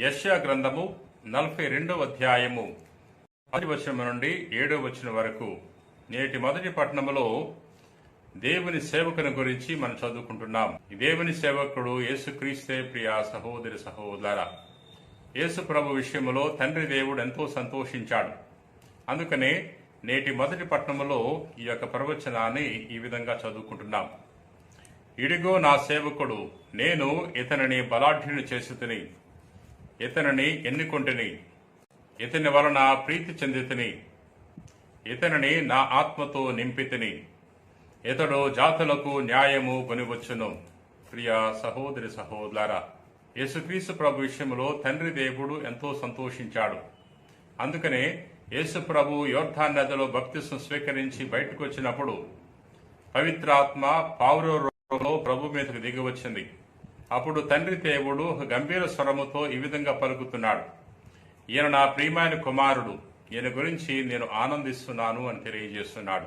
యశ్యా గ్రంథము నలభై రెండవ అధ్యాయము. మొదటి వచనం నుండి ఏడవ వచనం వరకు నేటి మొదటి పట్టణంలో దేవుని సేవకుని గురించి మనం చదువుకుంటున్నాం. దేవుని సేవకుడు యేసుక్రీస్తే ప్రియ సహోదరి సహోదర యేసు ప్రభు విషయంలో తండ్రి దేవుడు ఎంతో సంతోషించాడు. అందుకనే నేటి మొదటి పట్టణంలో ఈ యొక్క ప్రవచనాన్ని ఈ విధంగా చదువుకుంటున్నాం. ఇడిగో నా సేవకుడు నేను ఇతనిని బలాఢ్యుని చేసుతిని ఇతనిని ఎన్నుకొంటిని. ఇతని వలన ప్రీతి చెందితిని. ఇతనిని నా ఆత్మతో నింపితిని. ఇతడు జాతులకు న్యాయము కొనివచ్చును. ప్రియ సహోదరి సహోదరా యేసుక్రీస్తు ప్రభు విషయంలో తండ్రి దేవుడు ఎంతో సంతోషించాడు. అందుకనే యేసు ప్రభు యోర్ధాన్ నదిలో బప్తిస్వం స్వీకరించి బయటకు వచ్చినప్పుడు పవిత్రాత్మ పావురో ప్రభు మీదకు దిగి వచ్చింది అప్పుడు తండ్రి దేవుడు గంభీర స్వరముతో ఈ విధంగా పలుకుతున్నాడు. ఈయన నా ప్రియమైన కుమారుడు ఈయన గురించి నేను ఆనందిస్తున్నాను అని తెలియజేస్తున్నాడు.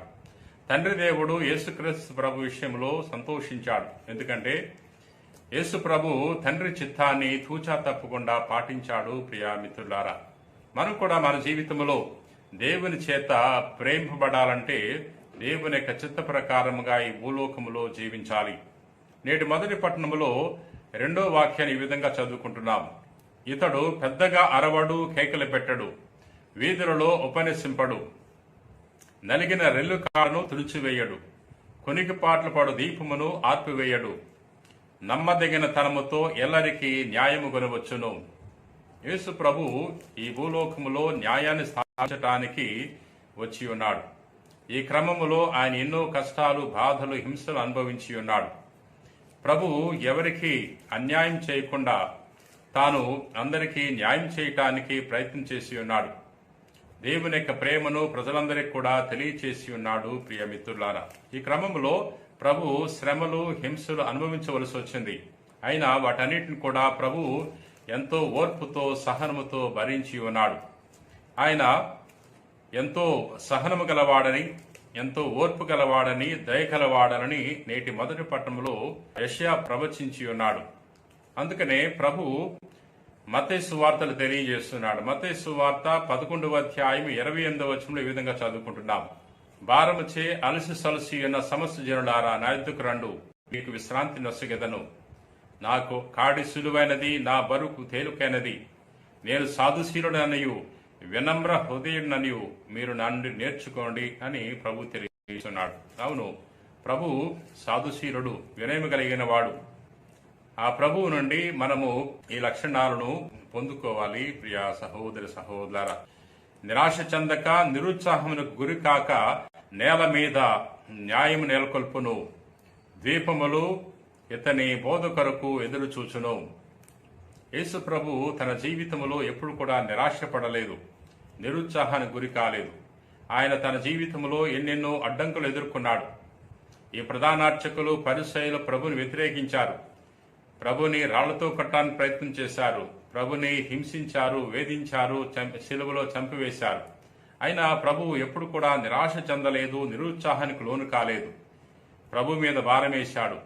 తండ్రి దేవుడు యేసుక్రీస్తు ప్రభు విషయంలో సంతోషించాడు. ఎందుకంటే యేసు ప్రభు తండ్రి చిత్తాన్ని తూచా తప్పకుండా పాటించాడు ప్రియా మిత్రులారా. మనం కూడా మన జీవితంలో దేవుని చేత ప్రేమింపబడాలంటే దేవుని యొక్క చిత్త ప్రకారముగా ఈ భూలోకములో జీవించాలి. నేటి మొదటి పట్టణంలో రెండో వాక్యాన్ని ఈ విధంగా చదువుకుంటున్నాం. ఇతడు పెద్దగా అరవడు కేకలు పెట్టడు వీధులలో ఉపన్యసింపడు. నలిగిన రెల్లు కారును తుడిచివేయడు కొనికిపాట్లు పాడు దీపమును ఆర్పివేయడు. నమ్మదగిన తనముతో ఎల్లరికి న్యాయము కొనవచ్చును యేసు ప్రభు ఈ భూలోకములో న్యాయాన్ని స్థాపించటానికి వచ్చి ఉన్నాడు. ఈ క్రమములో ఆయన ఎన్నో కష్టాలు బాధలు హింసలు అనుభవించి ఉన్నాడు. ప్రభు ఎవరికి అన్యాయం చేయకుండా తాను అందరికీ న్యాయం చేయటానికి ప్రయత్నం చేసి ఉన్నాడు. దేవుని యొక్క ప్రేమను ప్రజలందరికీ కూడా తెలియచేసి ఉన్నాడు ప్రియ మిత్రులారా. ఈ క్రమంలో ప్రభు శ్రమలు హింసలు అనుభవించవలసి వచ్చింది. అయినా వాటన్నిటిని కూడా ప్రభు ఎంతో ఓర్పుతో సహనముతో భరించి ఉన్నాడు. ఆయన ఎంతో సహనము గలవాడని ఎంతో ఓర్పు గలవాడని దయగలవాడనని నేటి మొదటి పట్టణంలో యష్యా ప్రవచించి ఉన్నాడు. అందుకనే ప్రభు మతేసు వార్తలు తెలియజేస్తున్నాడు. మతేసు వార్త పదకొండవ అధ్యాయం ఇరవై ఎనిమిదవ వచనంలో ఈ విధంగా చదువుకుంటున్నాం. భారముచే అలసి సలసి ఉన్న సమస్త జనులారా నా ఎద్దుకు రండు. మీకు విశ్రాంతి నొసగెదను. నాకు కాడి సులువైనది నా బరుకు తేలికైనది. నేను సాధుశీలుడనయు వినమ్ర హృదయుడనయు మీరు నన్ను నేర్చుకోండి అని ప్రభు తెలియజేస్తున్నాడు. అవును ప్రభు సాధుశీలుడు వినయము కలిగిన వాడు. ఆ ప్రభువు నుండి మనము ఈ లక్షణాలను పొందుకోవాలి ప్రియ సహోదరి సహోదర. నిరాశ చెందక నిరుత్సాహమునకు గురి కాక నేల మీద న్యాయము నెలకొల్పును. ద్వీపములు ఇతని బోధ కొరకు ఎదురు చూచును యేసు ప్రభు తన జీవితంలో ఎప్పుడు కూడా నిరాశపడలేదు నిరుత్సాహానికి గురి కాలేదు. ఆయన తన జీవితంలో ఎన్నెన్నో అడ్డంకులు ఎదుర్కొన్నాడు. ఈ ప్రధానార్చకులు పరిశైలు ప్రభుని వ్యతిరేకించారు. ప్రభుని రాళ్ళతో కట్టడానికి ప్రయత్నం చేశారు. ప్రభుని హింసించారు వేధించారు చంప- సిలువలో చంపివేశారు. అయినా ప్రభువు ఎప్పుడు కూడా నిరాశ చెందలేదు నిరుత్సాహానికి లోను కాలేదు. ప్రభు మీద భారమేశాడు.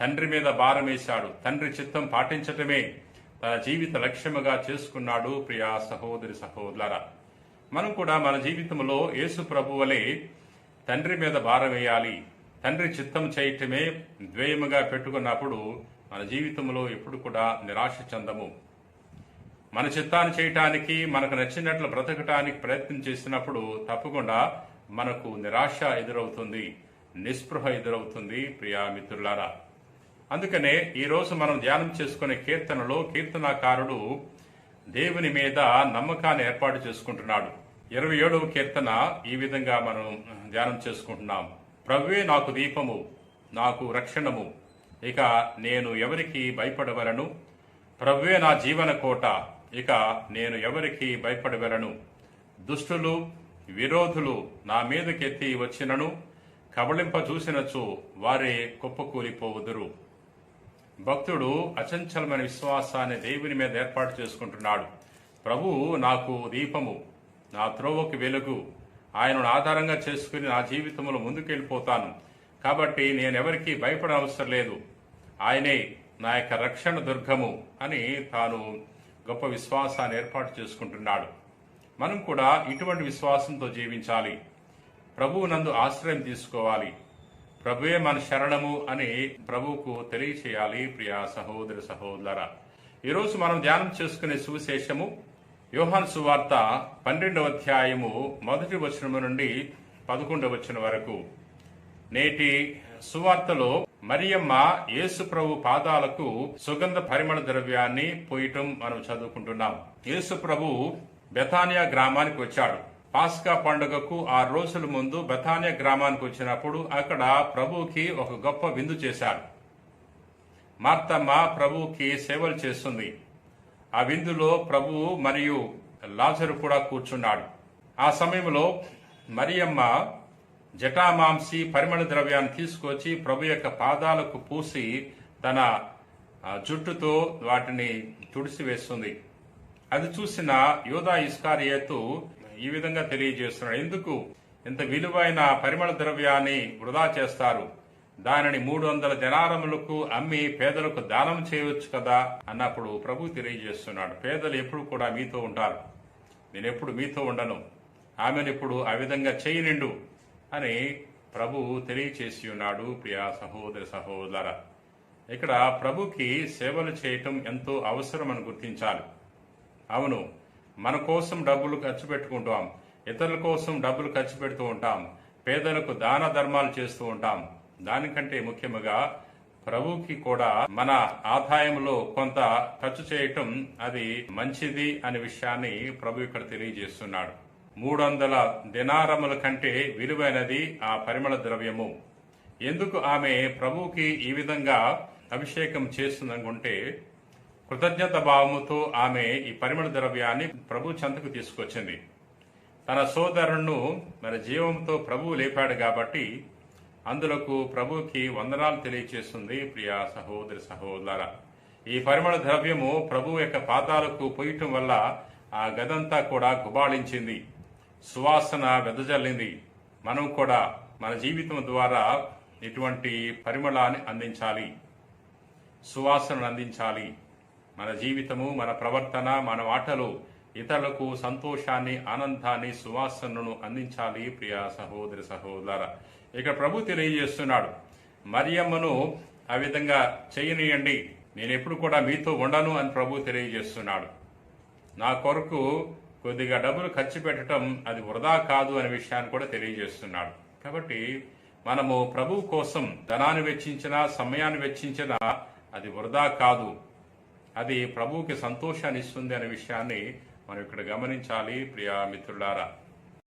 తండ్రి మీద భారమేశాడు. తండ్రి చిత్తం పాటించటమే తన జీవిత లక్ష్యముగా చేసుకున్నాడు ప్రియా సహోదరి సహోదర మనం కూడా మన జీవితంలో యేసు ప్రభువలే తండ్రి మీద భారం వేయాలి. తండ్రి చిత్తం చేయటమే ద్వేయముగా పెట్టుకున్నప్పుడు మన జీవితంలో ఎప్పుడు కూడా నిరాశ చెందము. మన చిత్తాన్ని చేయటానికి మనకు నచ్చినట్లు బ్రతకటానికి ప్రయత్నం చేసినప్పుడు తప్పకుండా మనకు నిరాశ ఎదురవుతుంది నిస్పృహ ఎదురవుతుంది ప్రియా మిత్రులారా. అందుకనే ఈరోజు మనం ధ్యానం చేసుకునే కీర్తనలో కీర్తనాకారుడు దేవుని మీద నమ్మకాన్ని ఏర్పాటు చేసుకుంటున్నాడు. ఇరవై ఏడవ కీర్తన ఈ విధంగా మనం ధ్యానం చేసుకుంటున్నాం. ప్రభువే నాకు దీపము నాకు రక్షణము ఇక నేను ఎవరికి భయపడవలను? ప్రభువే నా జీవన కోట ఇక నేను ఎవరికి భయపడవలను? దుష్టులు విరోధులు నా మీదకెత్తి వచ్చినను? కబళింప చూసినచో వారే కుప్పకూలిపోవుదురు. భక్తుడు అచంచలమైన విశ్వాసాన్ని దేవుని మీద ఏర్పాటు చేసుకుంటున్నాడు. ప్రభు నాకు దీపము నా త్రోవకు వెలుగు. ఆయనను ఆధారంగా చేసుకుని నా జీవితంలో ముందుకెళ్ళిపోతాను. కాబట్టి నేనెవరికి భయపడనవసరం లేదు. ఆయనే నా యొక్క రక్షణ దుర్గము అని తాను గొప్ప విశ్వాసాన్ని ఏర్పాటు చేసుకుంటున్నాడు. మనం కూడా ఇటువంటి విశ్వాసంతో జీవించాలి. ప్రభువు నందు ఆశ్రయం తీసుకోవాలి. ప్రభువే మన శరణము అని ప్రభువుకు తెలియచేయాలి ప్రియా సహోదరి సహోదర. ఈరోజు మనం ధ్యానం చేసుకునే సువిశేషము యోహాన్ సువార్త పన్నెండవ అధ్యాయము మొదటి వచనము నుండి పదకొండవ వచనం వరకు. నేటి సువార్తలో మరియమ్మ యేసు ప్రభు పాదాలకు సుగంధ పరిమళ ద్రవ్యాన్ని పోయటం మనం చదువుకుంటున్నాం. యేసు ప్రభు బెతానియా గ్రామానికి వచ్చాడు. పాస్కా పండుగకు ఆరు రోజుల ముందు బెతానియా గ్రామానికి వచ్చినప్పుడు అక్కడ ప్రభుకి ఒక గొప్ప విందు చేశాడు మార్తమ్మ ప్రభుకి సేవలు చేస్తుంది. ఆ విందులో ప్రభువు మరియు లాజరు కూడా కూర్చున్నాడు. ఆ సమయంలో మరియమ్మ జటామాంసి పరిమళ ద్రవ్యాన్ని తీసుకొచ్చి ప్రభు యొక్క పాదాలకు పూసి తన జుట్టుతో వాటిని తుడిసివేస్తుంది. అది చూసిన యోధా ఇస్కారియేతు ఈ విధంగా తెలియజేస్తున్నాడు ఎందుకు? ఇంత విలువైన పరిమళ ద్రవ్యాన్ని వృధా చేస్తారు. దానిని మూడు వందల జనారములకు అమ్మి పేదలకు దానం చేయవచ్చు కదా అన్నప్పుడు ప్రభు తెలియజేస్తున్నాడు. పేదలు ఎప్పుడు కూడా మీతో ఉంటారు. నేను ఎప్పుడు మీతో ఉండను. ఆమెను ఇప్పుడు ఆ విధంగా చేయనిండు అని ప్రభు తెలియచేసి ఉన్నాడు. ప్రియా సహోదరి సహోదర ఇక్కడ ప్రభుకి సేవలు చేయటం ఎంతో అవసరం అని గుర్తించాలి. అవును మన కోసం డబ్బులు ఖర్చు పెట్టుకుంటాం. ఇతరుల కోసం డబ్బులు ఖర్చు పెడుతూ ఉంటాం. పేదలకు దాన ధర్మాలు చేస్తూ ఉంటాం. దానికంటే ముఖ్యముగా ప్రభుకి కూడా మన ఆదాయంలో కొంత ఖర్చు చేయటం అది మంచిది అనే విషయాన్ని ప్రభు ఇక్కడ తెలియజేస్తున్నాడు. మూడు వందల దినారముల కంటే విలువైనది ఆ పరిమళ ద్రవ్యము. ఎందుకు ఆమె ప్రభువుకి ఈ విధంగా అభిషేకం చేస్తుందనుకుంటే కృతజ్ఞత భావముతో ఆమె ఈ పరిమళ ద్రవ్యాన్ని ప్రభు చెంతకు తీసుకొచ్చింది. తన సోదరును మన జీవంతో ప్రభువు లేపాడు కాబట్టి అందులకు ప్రభుకి వందనాలు తెలియచేస్తుంది ప్రియా సహోదరి సహోదర ఈ పరిమళ ద్రవ్యము ప్రభు యొక్క పాతాలకు పోయటం వల్ల ఆ గదంతా కూడా గుబాళించింది. సువాసన వెదజల్లింది. మనం కూడా మన జీవితం ద్వారా ఇటువంటి పరిమళాన్ని అందించాలి. సువాసనను అందించాలి. మన జీవితము మన ప్రవర్తన మన మాటలు ఇతరులకు సంతోషాన్ని ఆనందాన్ని సువాసనను అందించాలి ప్రియ సహోదరి సహోదర ఇక్కడ ప్రభు తెలియజేస్తున్నాడు మరియమ్మను ఆ విధంగా చేయనీయండి నేను ఎప్పుడు కూడా మీతో ఉండను అని ప్రభు తెలియజేస్తున్నాడు. నా కొరకు కొద్దిగా డబ్బులు ఖర్చు పెట్టడం అది వృధా కాదు అనే విషయాన్ని కూడా తెలియజేస్తున్నాడు. కాబట్టి మనము ప్రభు కోసం ధనాన్ని వెచ్చించినా సమయాన్ని వెచ్చించినా అది వృధా కాదు. అది ప్రభువుకి సంతోషాన్ని ఇస్తుంది అనే విషయాన్ని మనం ఇక్కడ గమనించాలి ప్రియా మిత్రులారా.